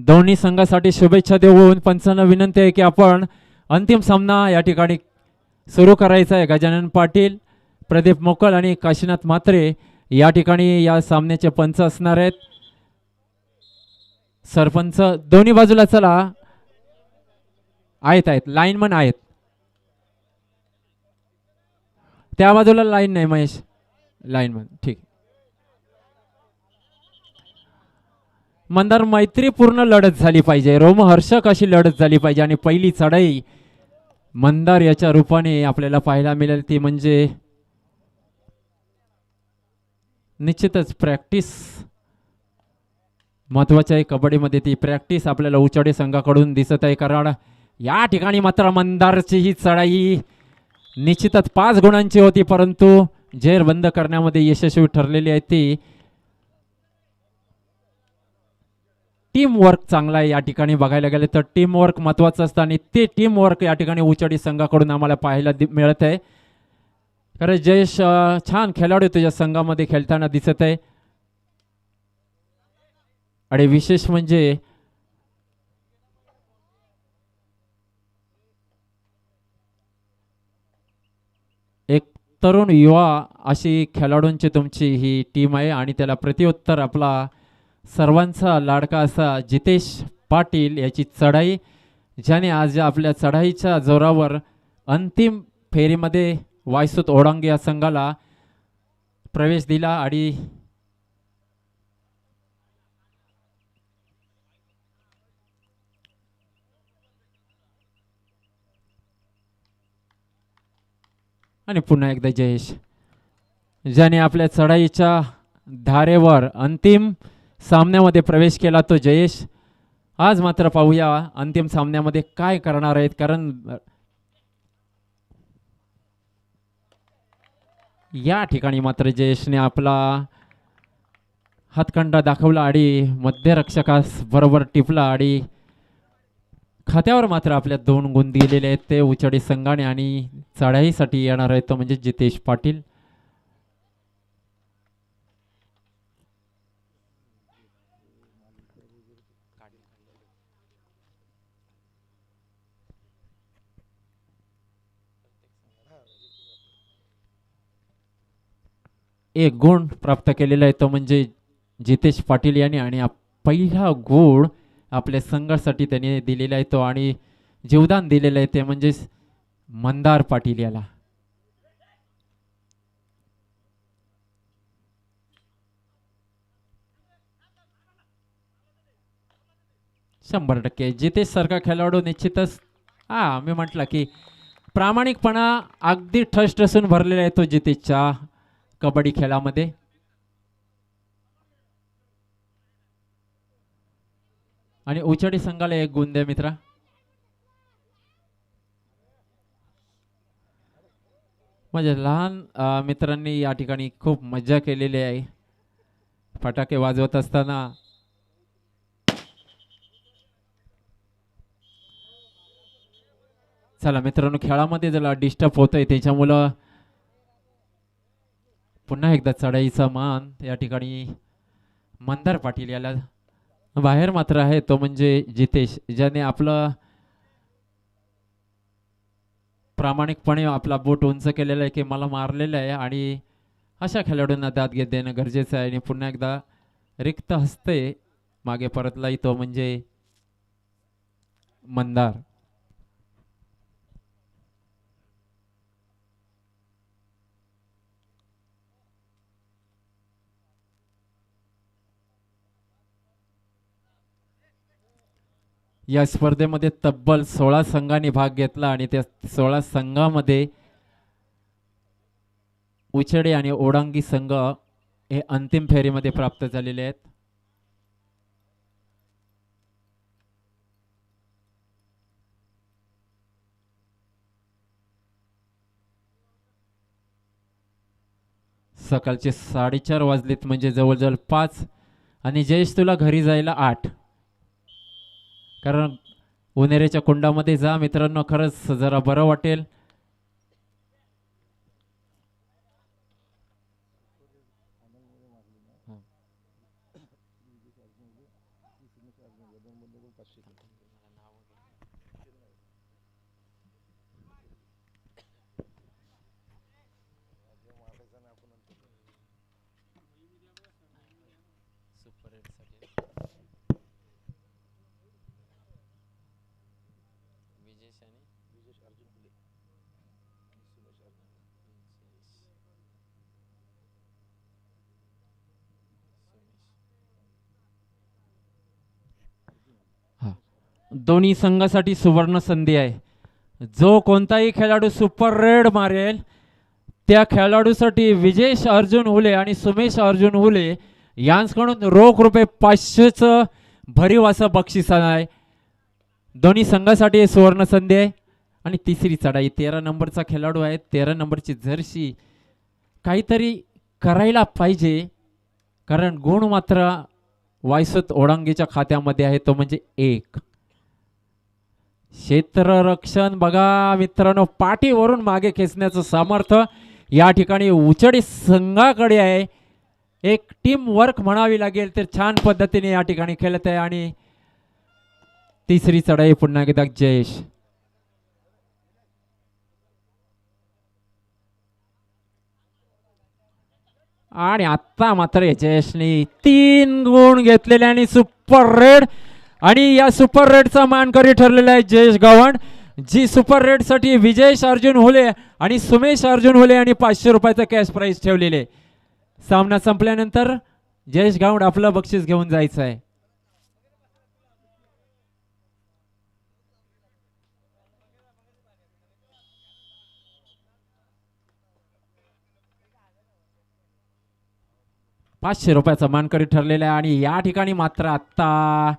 दोन्ही संघासाठी शुभेच्छा देऊन पंचांना विनंती आहे की आपण अंतिम सामना या ठिकाणी सुरू करायचा आहे. गजानन पाटील प्रदीप मोकल आणि काशीनाथ म्हात्रे या ठिकाणी या सामन्याचे पंच असणार आहेत. सरपंच दोन्ही बाजूला चला. आहेत आहेत. लाईनमन आहेत. त्या बाजूला लाईन नाही महेश. लाईनमन ठीक. मंदार मैत्रीपूर्ण लढत झाली पाहिजे. रोमहर्षक अशी लढत झाली पाहिजे आणि पहिली चढाई मंदार याच्या रूपाने आपल्याला पाहायला मिळेल. ती म्हणजे निश्चितच प्रॅक्टिस. महत्त्वाची आहे कबड्डीमध्ये ती प्रॅक्टिस आपल्याला उचाडे संघाकडून दिसत आहे. कारण या ठिकाणी मात्र मंदारची ही चढाई निश्चितच पाच गुणांची होती. परंतु झेर बंद करण्यामध्ये यशस्वी ठरलेली आहे ती. टीमवर्क चांगला आहे या ठिकाणी. बघायला गेले तर टीमवर्क महत्त्वाचं महत्वाचं असतं आणि ते टीमवर्क या ठिकाणी उचडी संघाकडून आम्हाला पाहायला मिळत आहे. कारण जयेश छान खेळाडू तुझ्या संघामध्ये खेळताना दिसत आहे. आणि विशेष म्हणजे एक तरुण युवा अशी खेळाडूंची तुमची ही टीम आहे आणि त्याला प्रत्युत्तर आपला सर्वांचा लाडका असा जितेश पाटील याची चढाई ज्याने आज आपल्या चढाईच्या जोरावर अंतिम फेरीमध्ये वायसूत ओडांगे या संघाला प्रवेश दिला आणि आणि पुन्हा एकदा जयेश ज्याने आपल्या चढाईच्या धारेवर अंतिम सामन्यामध्ये प्रवेश केला तो जयेश. आज मात्र पाहूया अंतिम सामन्यामध्ये काय करणार आहेत कारण या ठिकाणी मात्र जयेशने आपला हातखंडा दाखवला आणि मध्यरक्षकास बरोबर टिपला आणि खात्यावर मात्र आपल्या दोन गुण दिलेले आहेत. ते उचडी संघाने आणि चढाईसाठी येणार आहेत तो म्हणजे जितेश पाटील. एक गुण प्राप्त केलेला आहे तो म्हणजे जितेश पाटील यांनी आणि पहिला गुण आपल्या संघासाठी त्याने दिलेला आहे तो आणि जीवदान दिलेलं आहे ते म्हणजे मंदार पाटील याला. शंभर टक्के. जितेश सारखा खेळाडू निश्चितच हा मी म्हटलं की प्रामाणिकपणा अगदी ठस ठसून भरलेला आहे तो जितेशच्या कबड्डी खेळामध्ये? आणि उचाडी संघाला एक गुण द्या मित्रा. म्हणजे लहान मित्रांनी या ठिकाणी खूप मज्जा केलेली आहे. फटाके वाजवत असताना. चला मित्रांनो खेळामध्ये जरा डिस्टर्ब होतंय त्याच्यामुळं पुन्हा एकदा चढाईचा मान या ठिकाणी मंदार पाटील याला बाहेर मात्र आहे. तो म्हणजे जितेश ज्याने आपलं प्रामाणिकपणे आपला बोट उंच केलेला आहे की मला मारलेलं आहे आणि अशा खेळाडूंना दाद घेत देणं गरजेचं आहे. आणि पुन्हा एकदा रिक्त हस्ते मागे परतलाही तो म्हणजे मंदार. या स्पर्धेमध्ये तब्बल सोळा संघांनी भाग घेतला आणि त्या सोळा संघामध्ये उचडे आणि ओडांगी संघ हे अंतिम फेरीमध्ये प्राप्त झालेले आहेत. सकाळचे साडेचार वाजलेत म्हणजे जवळजवळ पाच. आणि जयेश तुला घरी जायला आठ. कारण उनेरेच्या कुंडामध्ये जा मित्रांनो खरंच जरा बरं वाटेल सुपर एटसाठी विजेश आणि विजेश अर्जुन फुले दोन्ही संघासाठी सुवर्ण संधी आहे. जो कोणताही खेळाडू सुपर रेड मारेल त्या खेळाडूसाठी विजेश अर्जुन हुले आणि सुमेश अर्जुन हुले यांकडून रोख रुपये पाचशेचं भरीव असं बक्षीस आहे. दोन्ही संघासाठी सुवर्ण संधी आहे. आणि तिसरी चढाई तेरा नंबरचा खेळाडू आहे. तेरा नंबरची जर्सी काहीतरी करायला पाहिजे कारण गुण मात्र वायसत ओळंगीच्या खात्यामध्ये आहे तो म्हणजे एक. क्षेत्ररक्षण बघा मित्रांनो पाठीवरून मागे खेचण्याचं सामर्थ्य या ठिकाणी उचडी संघाकडे आहे. एक टीम वर्क म्हणावी लागेल तर छान पद्धतीने या ठिकाणी खेळत आहे आणि तिसरी चढाई पुन्हा एकदा जयेश. आणि आत्ता मात्र या जयेशने तीन गुण घेतलेले आणि सुपर रेड आणि या सुपर रेडचा मानकरी ठरलेला आहे जयेश गावंड जी सुपर रेडसाठी विजयेश अर्जुन होले आणि सुमेश अर्जुन होले आणि पाचशे रुपयाचा कॅश प्राईस ठेवलेले. सामना संपल्यानंतर जयेश गावंड आपलं बक्षीस घेऊन जायचं आहे. पाचशे रुपयाचा मानकरी ठरलेला आहे आणि या ठिकाणी मात्र आत्ता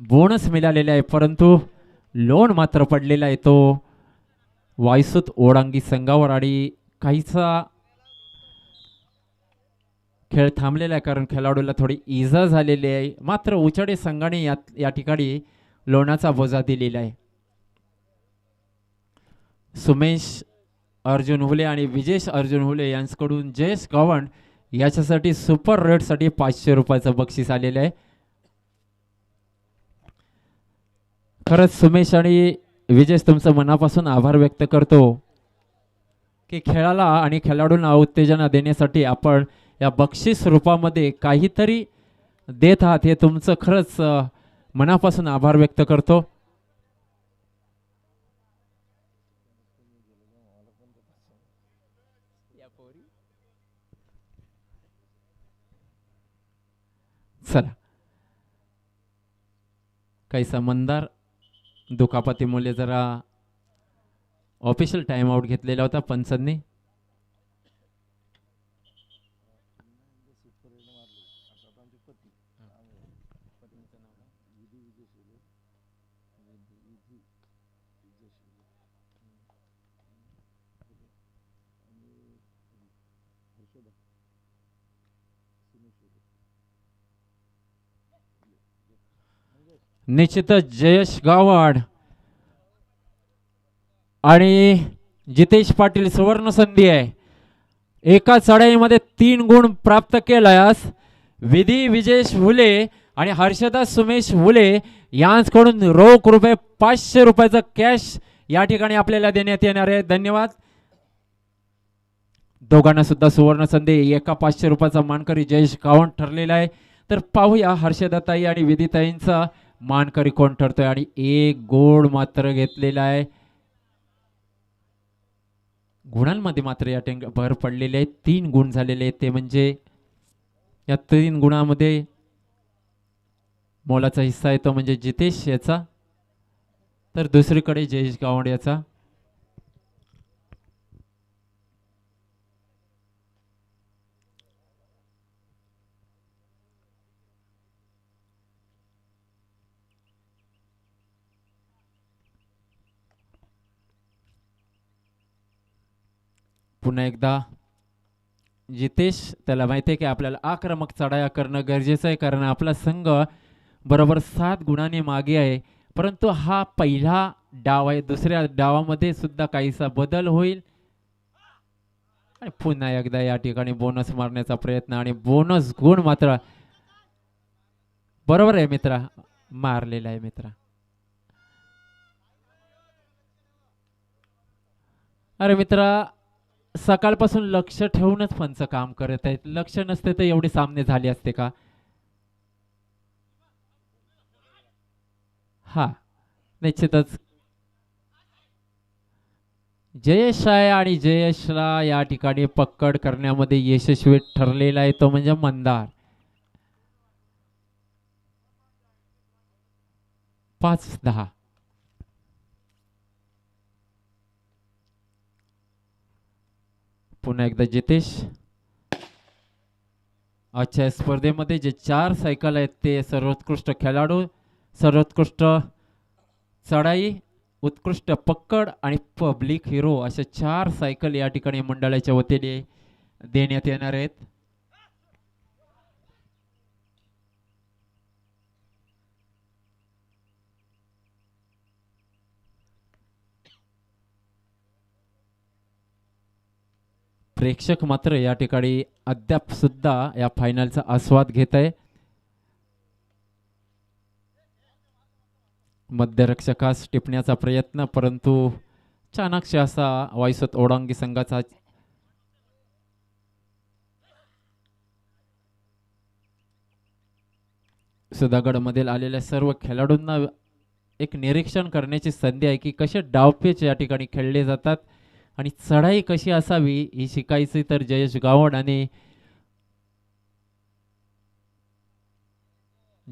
बोनस मिळालेला आहे परंतु लोन मात्र पडलेला आहे तो. वायसूत ओडांगी संघावर आणि काहीचा खेळ थांबलेला आहे कारण खेळाडूला थोडी इजा झालेली आहे. मात्र उचडे संघाने या या ठिकाणी लोणाचा बोजा दिलेला आहे. सुमेश अर्जुन हुले आणि विजेश अर्जुन हुले यांच्याकडून जयेश गावंड याच्यासाठी सुपर रेटसाठी पाचशे रुपयाचं बक्षीस आलेलं आहे. खरंच सुमेश आणि विजेश तुमचं मनापासून आभार व्यक्त करतो की खेळाला आणि खेळाडूंना उत्तेजना देण्यासाठी आपण या बक्षीस रूपामध्ये काहीतरी देत आहात हे तुमचं खरंच मनापासून आभार व्यक्त करतो. चला. काही समनदार दुखापतीमुळे जरा ऑफिशियल टाईम आउट घेतलेला होता पंचांनी निश्चितच जयेश गावाड आणि जितेश पाटील सुवर्ण संधी आहे. एका चढाईमध्ये तीन गुण प्राप्त केल्यास विधी विजेश हुले आणि हर्षदा सुमेश हुले यांकडून रोख रुपये पाचशे रुपयाचं कॅश या ठिकाणी आपल्याला देण्यात येणार आहे. धन्यवाद. दोघांना सुद्धा सुवर्ण संधी एका पाचशे रुपयाचा मानकरी जयेश गावंड ठरलेला आहे. तर पाहूया हर्षदाताई आणि विधिताईंचा मानकरी कोण ठरतोय? आणि एक गोड मात्र घेतलेला आहे. गुणांमध्ये मात्र या टेंग भर पडलेले आहे. तीन गुण झालेले आहेत. ते म्हणजे या तीन गुणामध्ये मोलाचा हिस्सा येतो म्हणजे जितेश याचा तर दुसरीकडे जयेश गावंड याचा. पुन्हा एकदा जितेश त्याला माहिती आहे की आपल्याला आक्रमक चढाया करणं गरजेचं आहे कारण आपला संघ बरोबर सात गुणांनी मागे आहे. परंतु हा पहिला डाव आहे. दुसऱ्या डावामध्ये सुद्धा काहीसा बदल होईल. आणि पुन्हा एकदा या ठिकाणी बोनस मारण्याचा प्रयत्न आणि बोनस गुण मात्र बरोबर आहे मित्रा. मारलेला आहे मित्रा. अरे मित्रा सकाळपासून लक्ष ठेवूनच पंच काम करत आहेत. लक्ष नसते तर एवढे सामने झाले असते का? हा निश्चितच. जयेश राय आणि जयेशला या ठिकाणी पक्कड करण्यामध्ये यशस्वी ठरलेला आहे तो म्हणजे मंदार. पाच दहा. पुन्हा एकदा जितेश. आजच्या या स्पर्धेमध्ये जे चार सायकल आहेत ते सर्वोत्कृष्ट खेळाडू सर्वोत्कृष्ट चढाई उत्कृष्ट पक्कड आणि पब्लिक हिरो अशा चार सायकल या ठिकाणी मंडळाच्या वतीने देण्यात येणार आहेत. प्रेक्षक मात्र या ठिकाणी अद्यापसुद्धा या फायनलचा आस्वाद घेत आहे. मध्यरक्षकास टिपण्याचा प्रयत्न परंतु चाणक्ष असा वायसत ओडांगी संघाचा सुधागडमधील आलेल्या सर्व खेळाडूंना एक निरीक्षण करण्याची संधी आहे की कसे डावपेच या ठिकाणी खेळले जातात. आणि चढाई कशी असावी ही शिकायची तर जयेश गावड आणि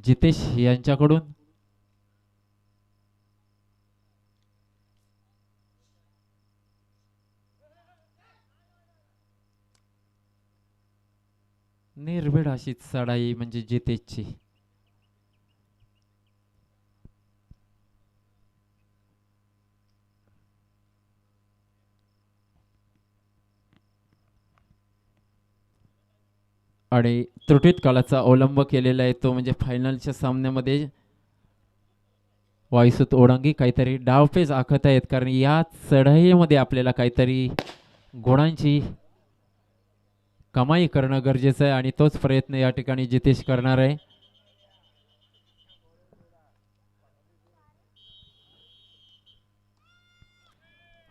जितेश यांच्याकडून. निर्भीड अशी चढाई म्हणजे जितेशची. आणि त्रुटीत काळाचा अवलंब केलेला आहे तो म्हणजे फायनलच्या सामन्यामध्ये वायसूत ओढांगी काहीतरी डावपेच आखत आहेत. कारण या चढाईमध्ये आपल्याला काहीतरी गुणांची कमाई करणं गरजेचं आहे आणि तोच प्रयत्न या ठिकाणी जितेश करणार आहे.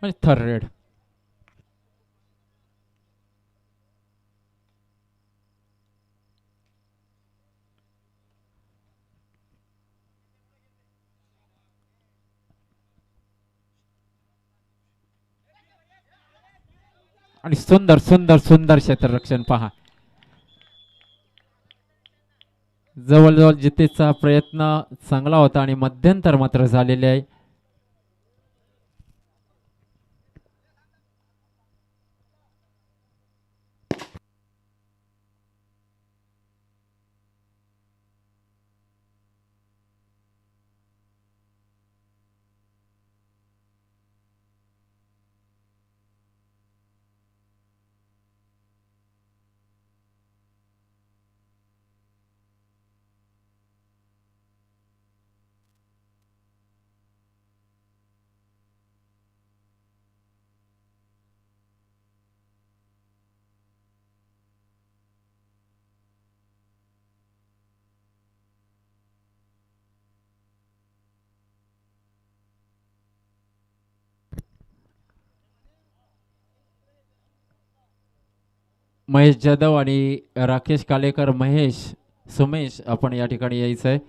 आणि थर्ड रेड. आणि सुंदर सुंदर सुंदर क्षेत्ररक्षण पहा. जवळजवळ जितेचा प्रयत्न चांगला होता आणि मध्यंतर मात्र झालेले आहे. महेश जाधव आणि राकेश कालेकर महेश सुमेश आपण या ठिकाणी यायचं आहे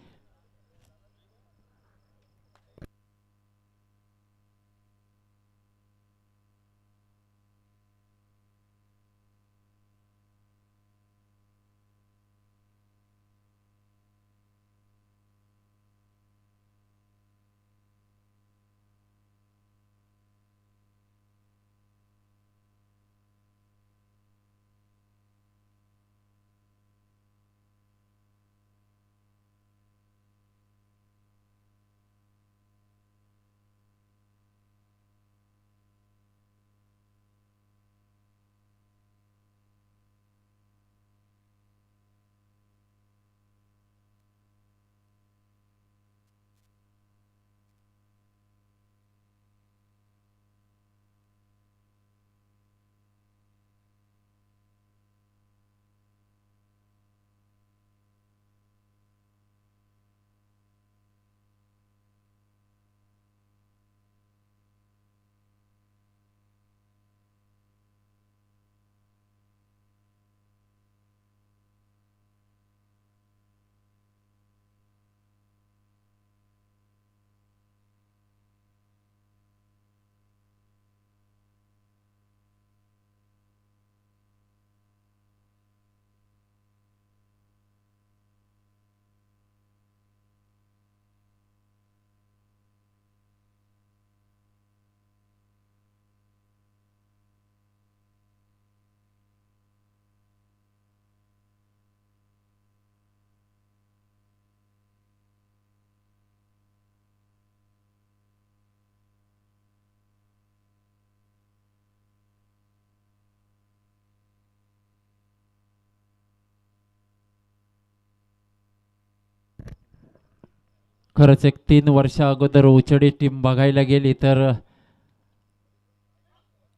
खरंच एक तीन वर्षा अगोदर उचडी टीम बघायला गेली तर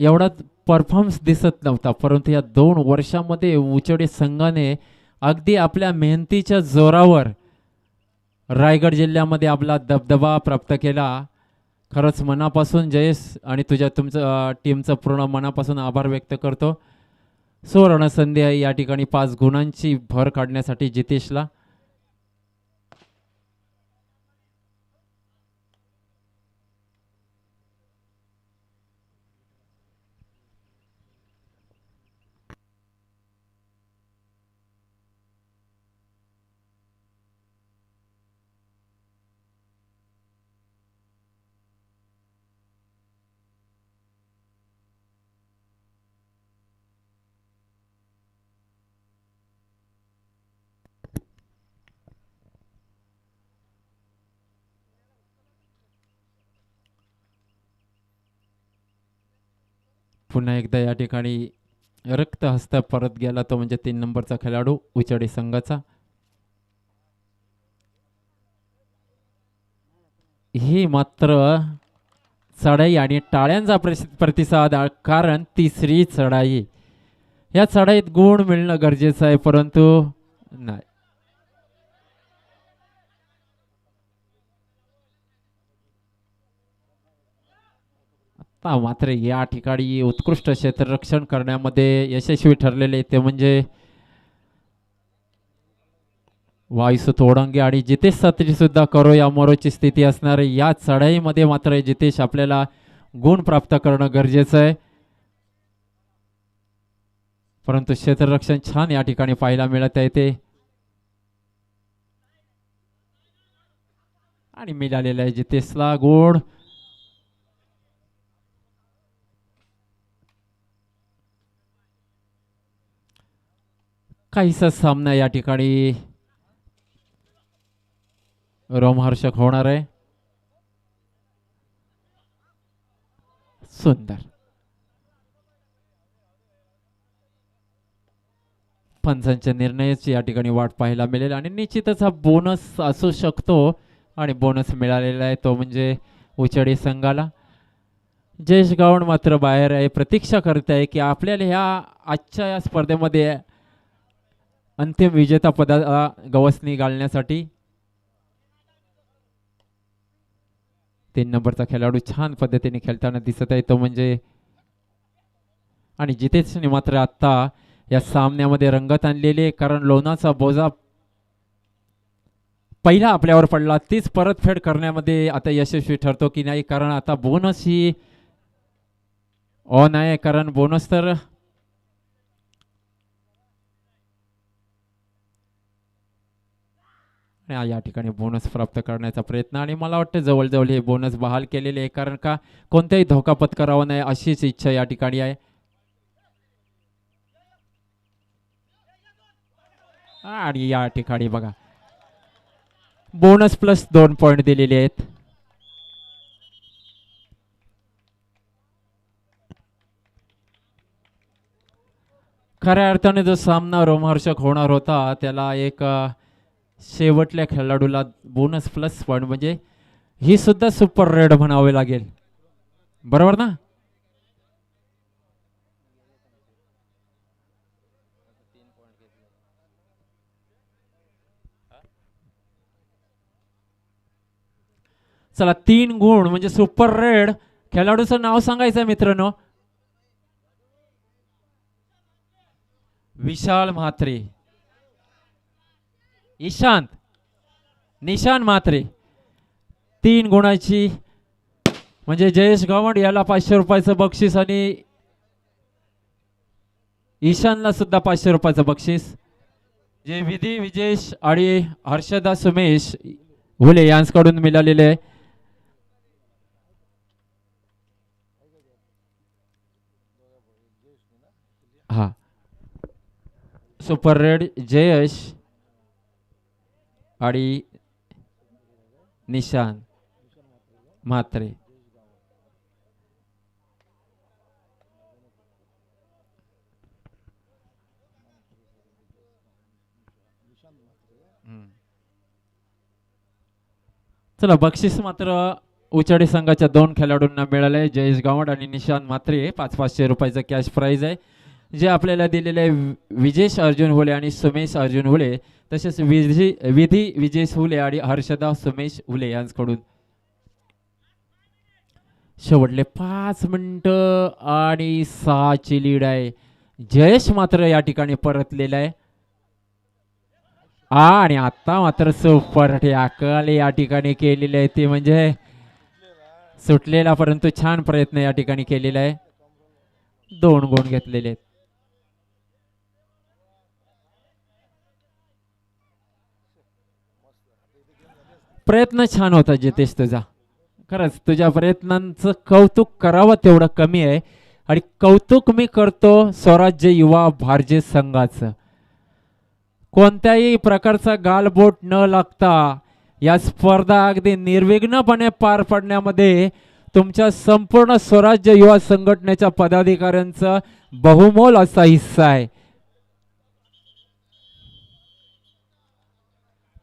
एवढा परफॉर्मन्स दिसत नव्हता. परंतु या दोन वर्षामध्ये उचडी संघाने अगदी आपल्या मेहनतीच्या जोरावर रायगड जिल्ह्यामध्ये आपला दबदबा प्राप्त केला. खरंच मनापासून जयेश आणि तुझ्या तुमचं टीमचं पूर्ण मनापासून आभार व्यक्त करतो. सुवर्ण या ठिकाणी पाच गुणांची भर काढण्यासाठी जितेशला पुन्हा एकदा या ठिकाणी रक्तहस्त परत गेला तो म्हणजे तीन नंबरचा खेळाडू उचडी संघाचा. ही मात्र चढाई आणि टाळ्यांचा प्रतिसाद कारण तिसरी चढाई. या चढाईत गुण मिळणं गरजेचं आहे परंतु नाही. आता मात्र या ठिकाणी उत्कृष्ट क्षेत्ररक्षण करण्यामध्ये यशस्वी ठरलेले ते म्हणजे वायुसु तोडंगे आणि जितेश सात्री सुद्धा करो या मोरोची स्थिती असणारे या चढाईमध्ये मात्र जितेश आपल्याला गुण प्राप्त करणं गरजेचं आहे. परंतु क्षेत्ररक्षण छान या ठिकाणी पाहायला मिळत आहे ते. आणि मिळालेलं आहे जितेशला गुण काहीसा सामना या ठिकाणी रोमहर्षक होणार आहे. सुंदर. पंचांच्या निर्णयाची या ठिकाणी वाट पाहायला मिळेल आणि निश्चितच हा बोनस असू शकतो आणि बोनस मिळालेला आहे तो म्हणजे उचडी संघाला. जयेश गावण मात्र बाहेर आहे. प्रतीक्षा करत आहे की आपल्याला ह्या आजच्या या स्पर्धेमध्ये अंतिम विजेता पदा गवसणी घालण्यासाठी तीन नंबरचा खेळाडू छान पद्धतीने खेळताना दिसत आहे. तो म्हणजे आणि जितेशने मात्र आत्ता या सामन्यामध्ये रंगत आणलेली आहे. कारण लोणाचा बोजा पहिला आपल्यावर पडला. तीच परतफेड करण्यामध्ये आता यशस्वी ठरतो की नाही? कारण आता बोनस ही ऑन आहे कारण बोनस तर आणि या ठिकाणी बोनस प्राप्त करण्याचा प्रयत्न. आणि मला वाटतं जवळजवळ हे बोनस बहाल केलेले आहे कारण का कोणत्याही धोका पत्करावा नाही अशीच इच्छा या ठिकाणी आहे. आणि या ठिकाणी बघा. बोनस प्लस दोन पॉईंट दिलेले आहेत. खऱ्या अर्थाने जो सामना रोमहर्षक होणार होता त्याला एक शेवटल्या खेळाडूला बोनस प्लस पॉईंट म्हणजे ही सुद्धा सुपर रेड म्हणावे लागेल. बरोबर ना? चला तीन गुण म्हणजे सुपर रेड खेळाडूचं नाव सांगायचं आहे मित्रांनो. विशाल म्हात्रे. ईशांत निशान म्हात्रे. तीन गुणाची म्हणजे जयेश गावंड याला पाचशे रुपयाचं बक्षीस आणि ईशानला सुद्धा पाचशे रुपयाचं बक्षीस. जे विधी विजेश आणि हर्षदा सुमेश भुले यांच्याकडून मिळालेले आहे. हा. सुपर रेड जयश आणि निशान म्हात्रे. चला बक्षीस मात्र उचाडी संघाच्या दोन खेळाडूंना मिळाले जयेश गावड आणि निशांत म्हात्रे. पाच पाचशे रुपयाचं कॅश प्राईज आहे. जे आपल्याला दिलेले आहे विजेश अर्जुन हुले आणि सुमेश अर्जुन हुले तसेच विधी विधी विजेश हुले आणि हर्षदा सुमेश हुले यांच्याकडून. शेवटले पाच मिनटं आणि सहाची लीड आहे. जयेश मात्र या ठिकाणी परतलेला आहे. आणि आता मात्र सुपर अकल या ठिकाणी केलेले आहे. ते म्हणजे सुटलेला परंतु छान प्रयत्न या ठिकाणी केलेला आहे. दोन गुण घेतलेले आहेत. प्रयत्न छान होता जितेश तुझा. खरंच तुझ्या प्रयत्नांचं कौतुक करावं तेवढं कमी आहे. आणि कौतुक मी करतो स्वराज्य युवा भारतीय संघाचं. कोणत्याही प्रकारचा गालबोट न लागता या स्पर्धा अगदी निर्विघ्नपणे पार पडण्यामध्ये तुमच्या संपूर्ण स्वराज्य युवा संघटनेच्या पदाधिकाऱ्यांचा बहुमोल असा हिस्सा आहे.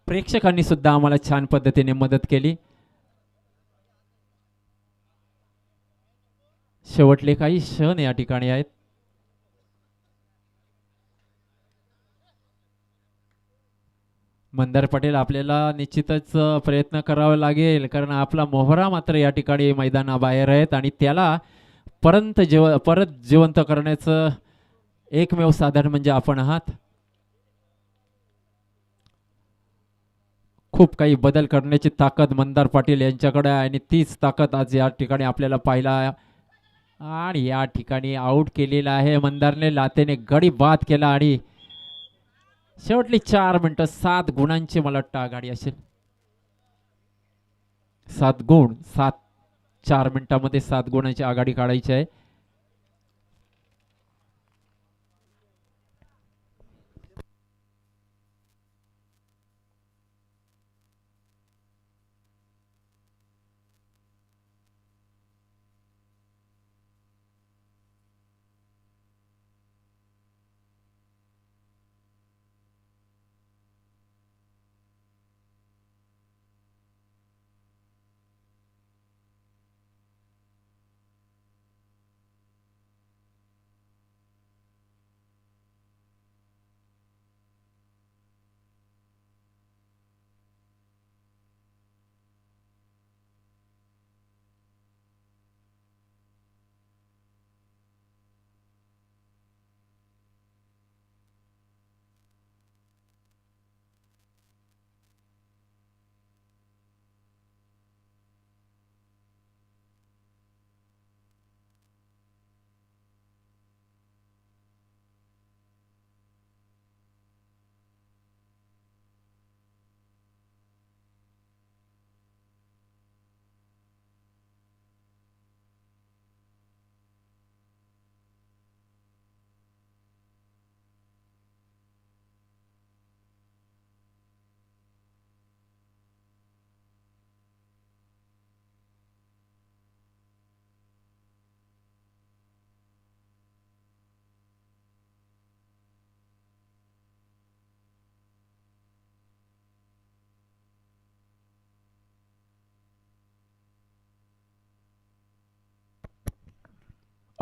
प्रेक्षकांनी सुद्धा आम्हाला छान पद्धतीने मदत केली. शेवटले काही क्षण या ठिकाणी आहेत. मंदार पटेल आपल्याला निश्चितच प्रयत्न करावा लागेल. कारण आपला मोहरा मात्र या ठिकाणी मैदानाबाहेर आहेत आणि त्याला परंत जेव परत जिवंत करण्याचं एकमेव साधन म्हणजे आपण आहात. खूप काही बदल करण्याची ताकद मंदार पाटील यांच्याकडे आहे आणि तीच ताकद आज या ठिकाणी आपल्याला पाहिला आणि या ठिकाणी आऊट केलेला आहे. मंदारने लातेने गडी बाद केला आणि शेवटली चार मिनटं सात गुणांची मला वाटतं आघाडी असेल. सात गुण सात चार मिनटामध्ये सात गुणांची आघाडी काढायची आहे.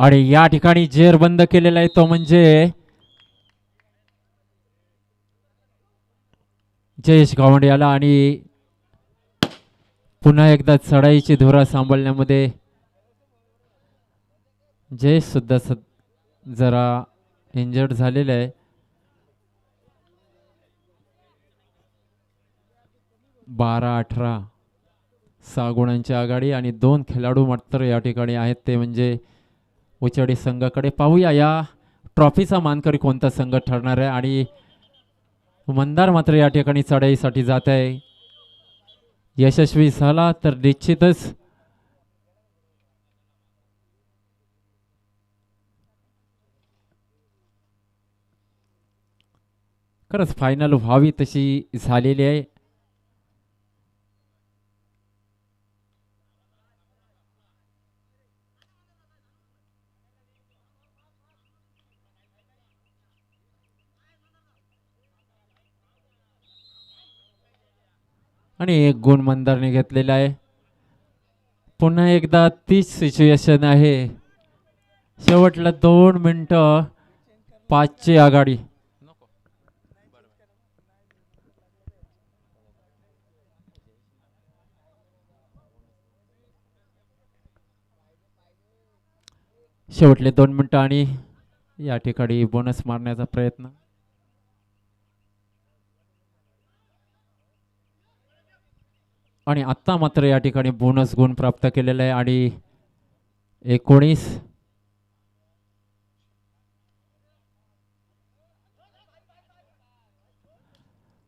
आणि या ठिकाणी जेर बंद केलेला आहे तो म्हणजे जयेश गावंडे याला आणि पुन्हा एकदा चढाईची धुरा सांभाळण्यामध्ये जयेश सुद्धा स जरा इंजर्ड झालेला आहे. बारा अठरा सहा गुणांची आघाडी आणि दोन खेळाडू मात्र या ठिकाणी आहेत. ते म्हणजे उचडी संघाकडे पाहूया. या ट्रॉफीचा मानकरी कोणता संघ ठरणार आहे? आणि मंदार मात्र या ठिकाणी चढाईसाठी जात आहे. यशस्वी झाला तर निश्चितच खरंच फायनल व्हावी तशी झालेली आहे. आणि एक गुण मंदारने घेतलेला आहे. पुन्हा एकदा तीच सिच्युएशन आहे. शेवटला दोन मिनटं पाचची आघाडी. शेवटले दोन मिनटं आणि या ठिकाणी बोनस मारण्याचा प्रयत्न. आणि आत्ता मात्र या ठिकाणी बोनस गुण प्राप्त केलेला आहे. आणि एकोणीस.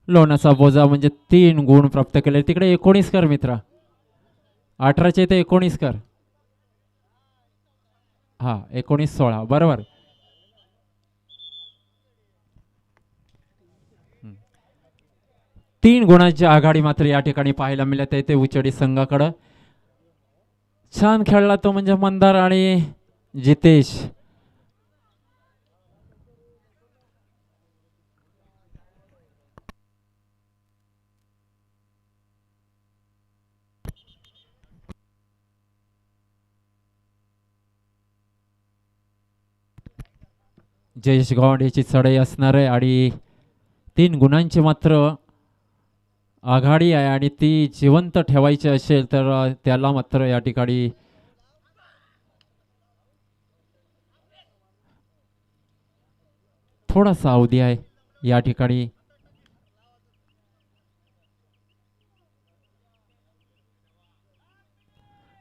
लोणाचा बोजा म्हणजे तीन गुण प्राप्त केले. तिकडे एकोणीस कर मित्रा. अठराचे ते एकोणीस कर. हा एकोणीस सोळा. बरोबर. तीन गुणांची आघाडी मात्र या ठिकाणी पाहायला मिळत आहे ते उचडी संघाकडं. छान खेळला तो म्हणजे मंदार आणि जितेश. जयेश गौंड याची चढाई असणार आहे आणि तीन गुणांची मात्र आघाडी आहे आणि ती जिवंत ठेवायची असेल तर त्याला मात्र या ठिकाणी थोडासा अवधी आहे. या ठिकाणी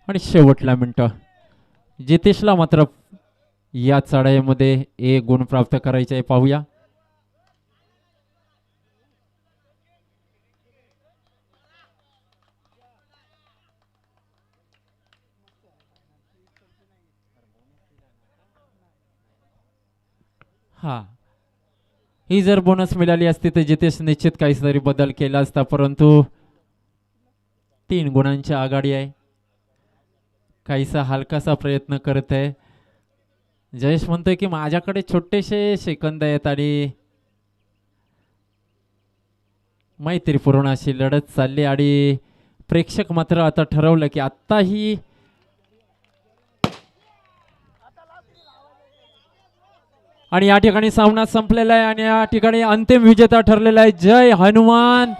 आणि शेवटला मिनटं. जितेशला मात्र या चढाईमध्ये एक गुण प्राप्त करायचे आहे पाहूया. हा. ही जर बोनस मिळाली असती तर जितेश निश्चित काहीतरी बदल केला असता परंतु तीन गुणांची आघाडी आहे. काहीसा हलकासा प्रयत्न करत आहे. जयेश म्हणतोय की माझ्याकडे छोटेसे सेकंद आहेत आणि मैत्रीपूर्ण अशी लढत चालली आणि प्रेक्षक मात्र आता ठरवलं की आत्ताही आणि या ठिकाणी सामना संपलेला आहे आणि या ठिकाणी अंतिम विजेता ठरलेला आहे. जय हनुमान!